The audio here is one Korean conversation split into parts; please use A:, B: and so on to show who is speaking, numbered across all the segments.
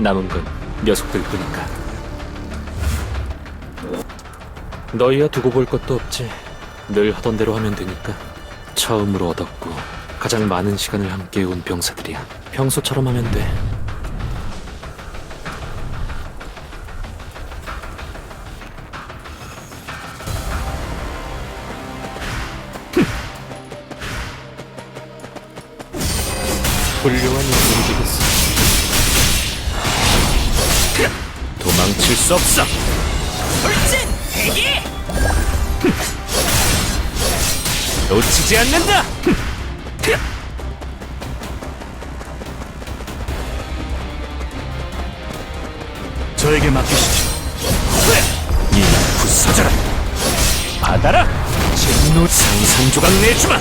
A: 남은 건 녀석들 뿐인가. 너희야 두고 볼 것도 없지. 늘 하던 대로 하면 되니까. 처음으로 얻었고 가장 많은 시간을 함께 온 병사들이야. 평소처럼 하면 돼. 수 없어.
B: 돌진 대기
A: 놓치지 않는다.
C: 저에게 맡기시죠.
A: 이 부서져라. 받아라. 진노 상상 조각 내주마.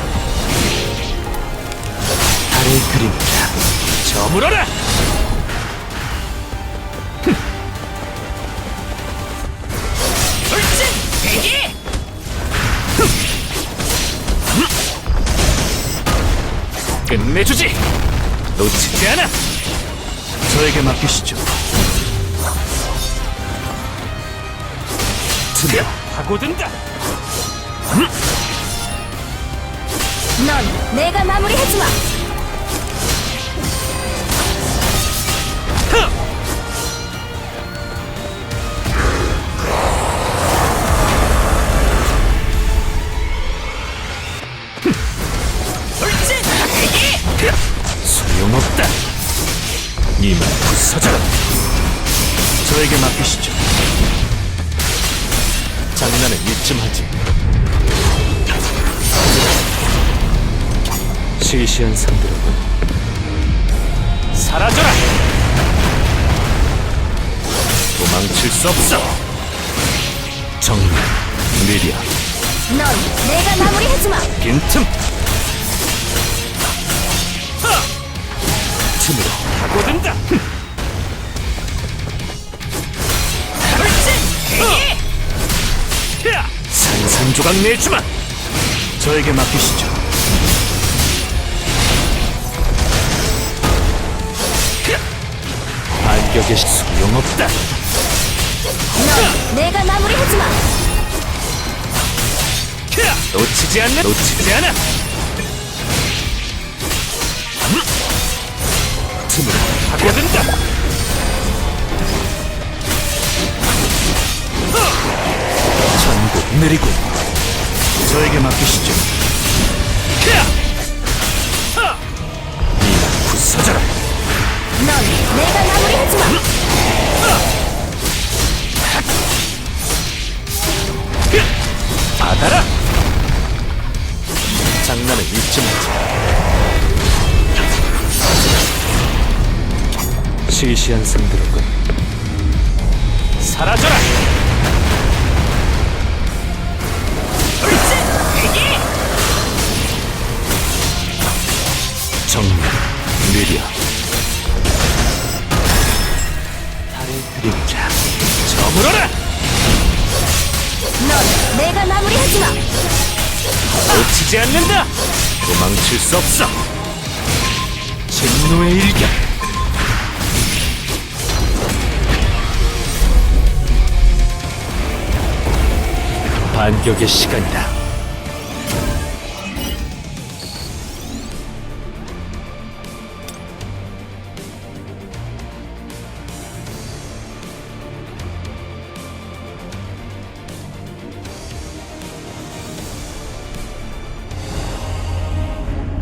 A: 달의 그림자. 저물어라. 끝내주지. 놓치지 않아.
C: 저에게 맡기시죠.
A: 드디어 파고든다.
D: 넌 내가 마무리해주마.
A: 서져라.
C: 저에게 맡기시죠.
A: 장난은 이쯤 하지. 시시한 상대로군. 사라져라! 도망칠 수 없어! 정말, 느려,
D: 넌 내가 마무리해주마.
A: 빈틈! 하! 틈으로 파고든다! 산산조각 내주마!
C: 저에게 맡기시죠.
A: 반격의 소용없다!
D: 넌 내가 마무리해주마.
A: 놓치지 않는 놓치지 않아. 틈으로 파고든다. 전국 느리군.
C: 저에게 맡기시죠.
A: 이만 부서져라.
D: 넌 내가 마무리해주마.
A: 받아라. 장난은 잊지 말자. 시시한 상대로군. 사라져라. 정말 느려. 달의 그림자. 저물어라.
D: 넌 내가 마무리해주마.
A: 놓치지 않는다. 도망칠 수 없어. 진노의 일격. 반격의 시간이다.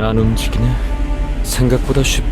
A: 안 움직이네. 생각보다 쉽.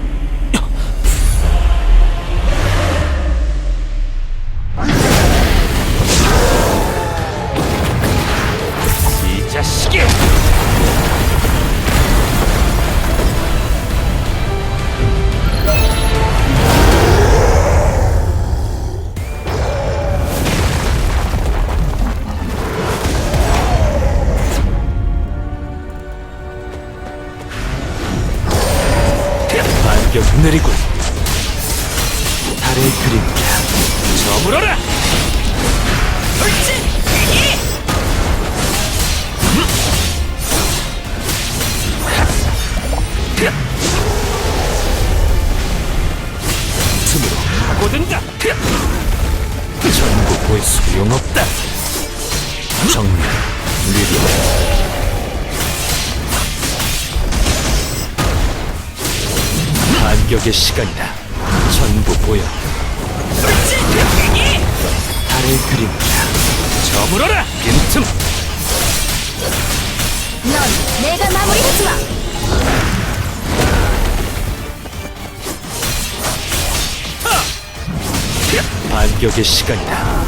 A: 반격의 시간이다. 전부 보여. 달의 그림자.
B: 저물어라!
A: 빈틈.
D: 넌 내가 마무리하지 마.
A: 반격의 시간이다.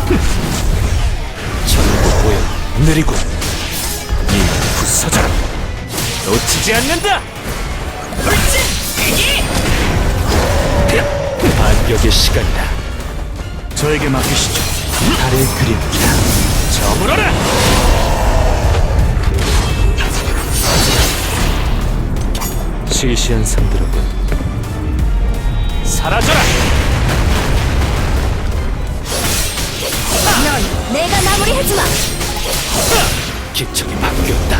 A: 전부 보여. 느리고. 이 부서져라. 놓치지 않는다.
B: 돌진! 대기!
A: 반격의 시간이다.
C: 저에게 맡기시죠.
A: 달의 그림자.
B: 저물어라!
A: 시시한 상대로군.
B: 사라져라!
D: 넌 내가 마무리하지 마.
A: 기척이 바뀌었다.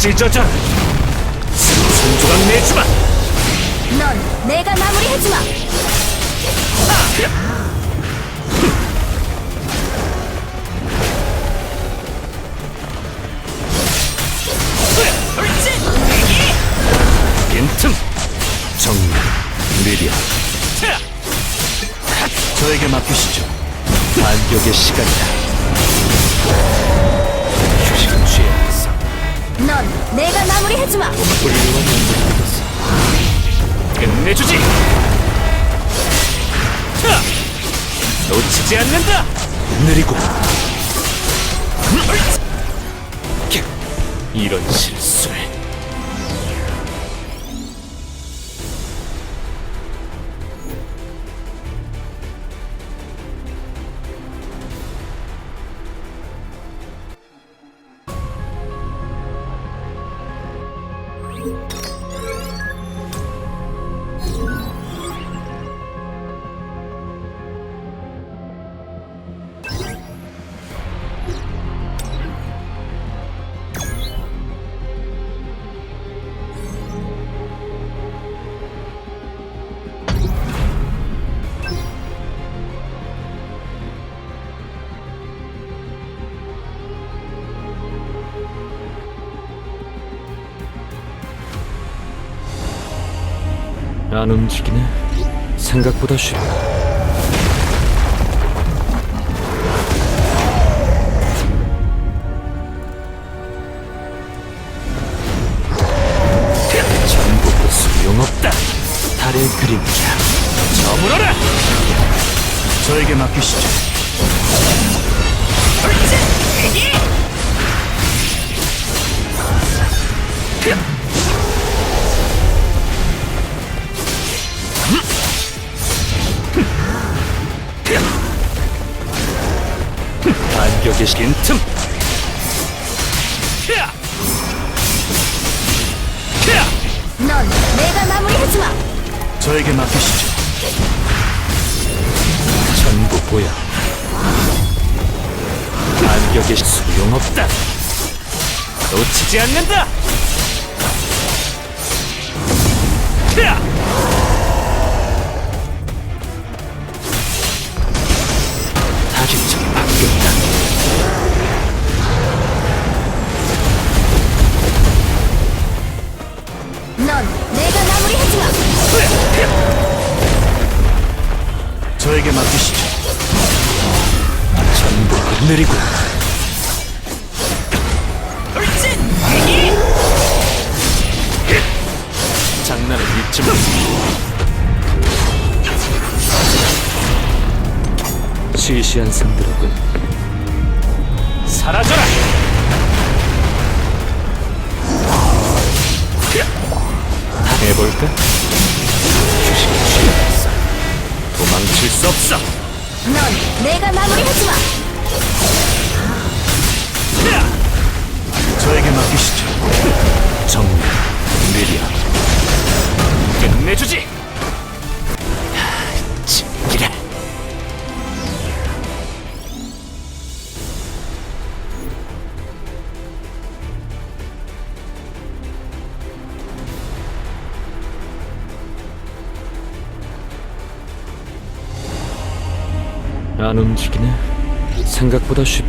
A: 찢어져.
B: 조각 내주마!
D: 넌 내가 마무리하지 마.
B: 돌진! 대기!
A: 빈틈. 정면. 느려.
C: 저에게 맡기시죠.
A: 반격의 시간이다.
D: 넌 내가 마무리하지 마.
A: 훌륭한 연구를 믿었어.
B: 끝내주지! 차! 놓치지 않는다!
A: 느리고. 캬, 이런 실수를. 안 움직이네. 생각보다 쉽다. 그림자.
B: 저물어라!
C: 저에게 맡기시죠.
A: 반격의 빈틈.
B: 캬! 캬!
D: 넌 내가 마무리하지 마.
C: 저에게 맡기시죠.
A: 전부 보여. 반격의 소용없다.
B: 놓치지 않는다! 캬!
A: 타 느리고
B: 돌진! 대기!
A: 장난을 잊지 마. 시시한 상대로군.
B: 사라져라!
A: 해볼까?
B: 도망칠 수 없어!
D: 넌 내가 마무리하지 마.
C: 저에게 맡기시죠.
A: 정리, 미리야.
B: 끝내주지! 즐기라.
A: 안 움직이네. 생각보다 쉽.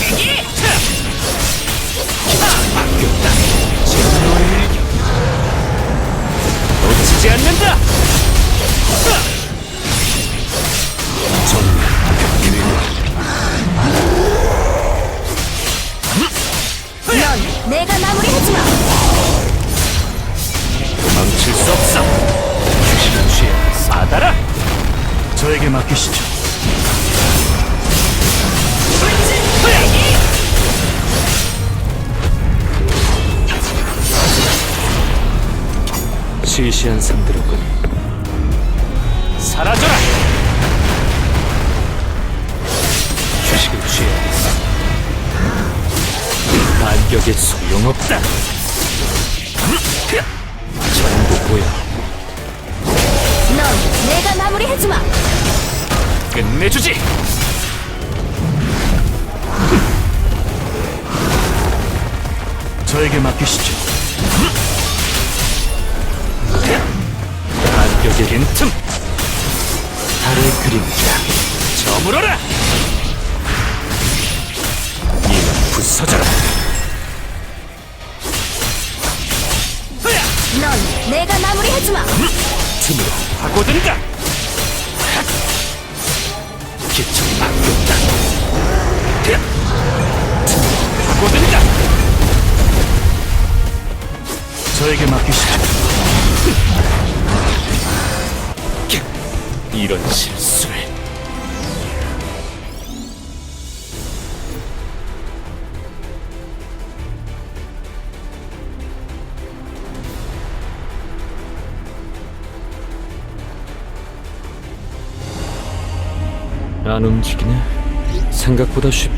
B: 대기!
A: 바뀌었다.
B: 놓치지 않는다!
D: 넌 내가 마무리하지 마.
B: 도망칠 수 없어! 휴식을 취해 받아라!
C: 저에게 맡기시죠.
A: 시시한 상대로군.
B: 사라져라! 휴식을 취해야겠어.
A: 반격에 소용없다. 전부 보여.
D: 넌 내가 마무리하지 마.
B: 끝내주지!
C: 저에게 맡기시죠.
A: 반격의
B: 빈틈!
A: 달의 그림자.
B: 저물어라!
A: 이만 부서져라.
D: 넌 내가 마무리하지 마.
A: 틈으로
B: 파고든다!
A: 기척이 바뀌었다.
B: 파고든다!
C: 저에게 맡기시죠.
A: 이런 실수 안 움직이네. 생각보다 쉽.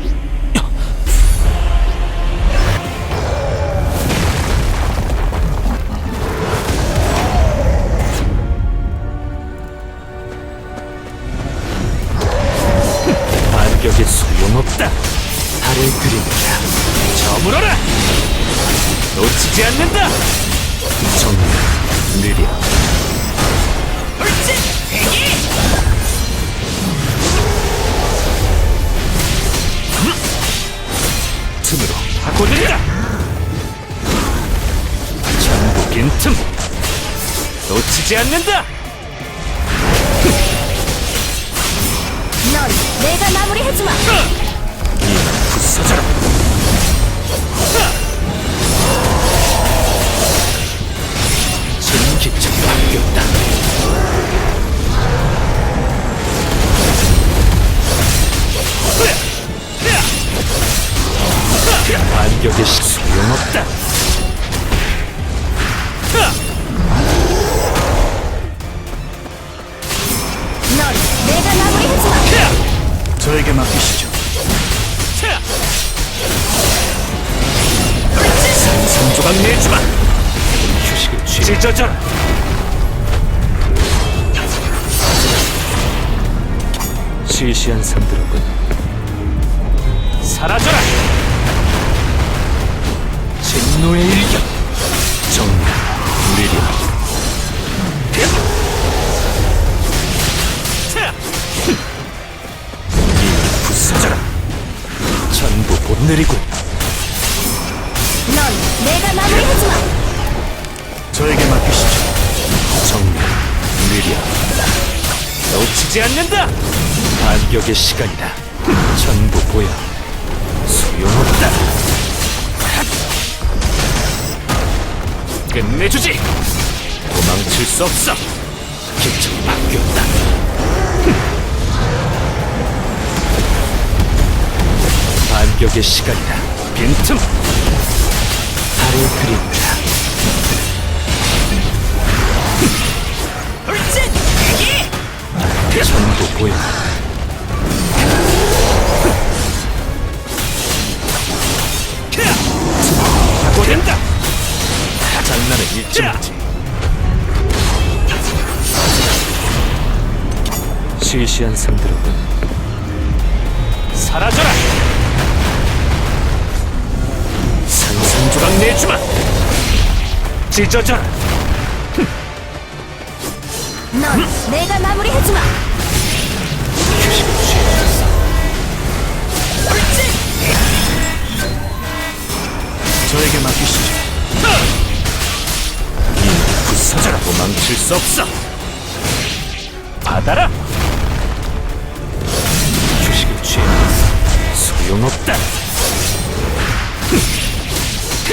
A: 반격에 소용없다. 달의 그림자.
B: 저물어라! 놓치지 않는다!
A: 정면 느려.
B: 돌진!
A: 틈으로
B: 파고든다!
A: 전부 빈틈.
B: 놓치지 않는다!
D: 넌 내가 마무리하지 마.
A: 이만 시시한 상대로군.
B: 사라져라!
A: 진노의 일격. 전부 못 내리군.
D: 넌 내가 마무리하지 마.
C: 저에게 맡기시죠.
A: 정면 느려.
B: 놓치지 않는다!
A: 반격의 시간이다. 전부 보여. 소용없다.
B: 끝내주지! 도망칠 수 없어!
A: 기점이 바뀌었다. 반격의 시간이다. 빈틈! 그림자.
B: 돌진!
A: 전부 보여.
B: 된다!
A: 장난은 일정하지. 시시한 상대로군.
B: 사라져라!
A: 상상조각 내주마!
B: 찢어져라!
D: 넌 내가 마무리해주마.
C: 저에게 맡기시죠.
A: 부서져라 도망칠 수 없어!
B: 받아라!
A: 주식을 취해 소용없다!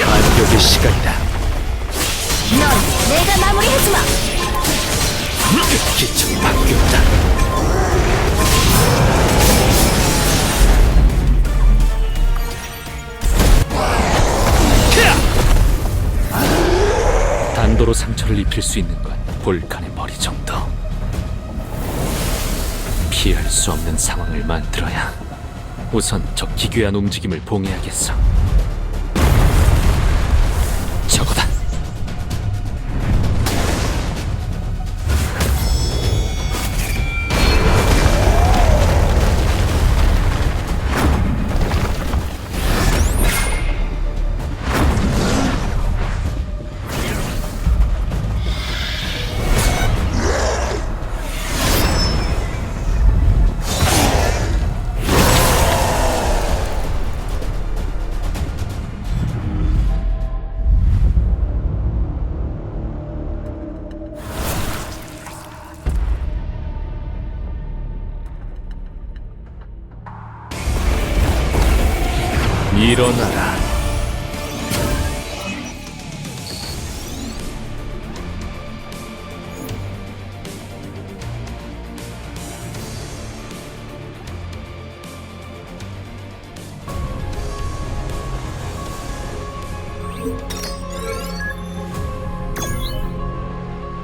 A: 반격의 시간이다.
D: 넌 내가 마무리해주마.
A: 기점이 바뀌었다. 단도로 상처를 입힐 수 있는 건 볼칸의 머리 정도. 피할 수 없는 상황을 만들어야 우선 저 기괴한 움직임을 봉해야겠어. 일어나라.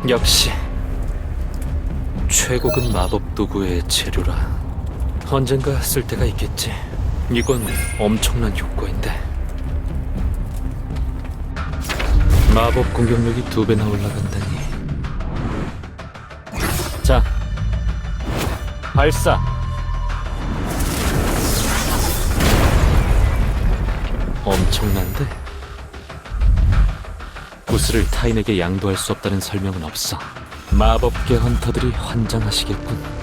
A: 역시 최고급 마법 도구의 재료라 언젠가 쓸 때가 있겠지. 이건 엄청난 효과인데. 마법 공격력이 두 배나 올라간다니. 자, 발사. 엄청난데? 구슬을 타인에게 양도할 수 없다는 설명은 없어. 마법계 헌터들이 환장하시겠군.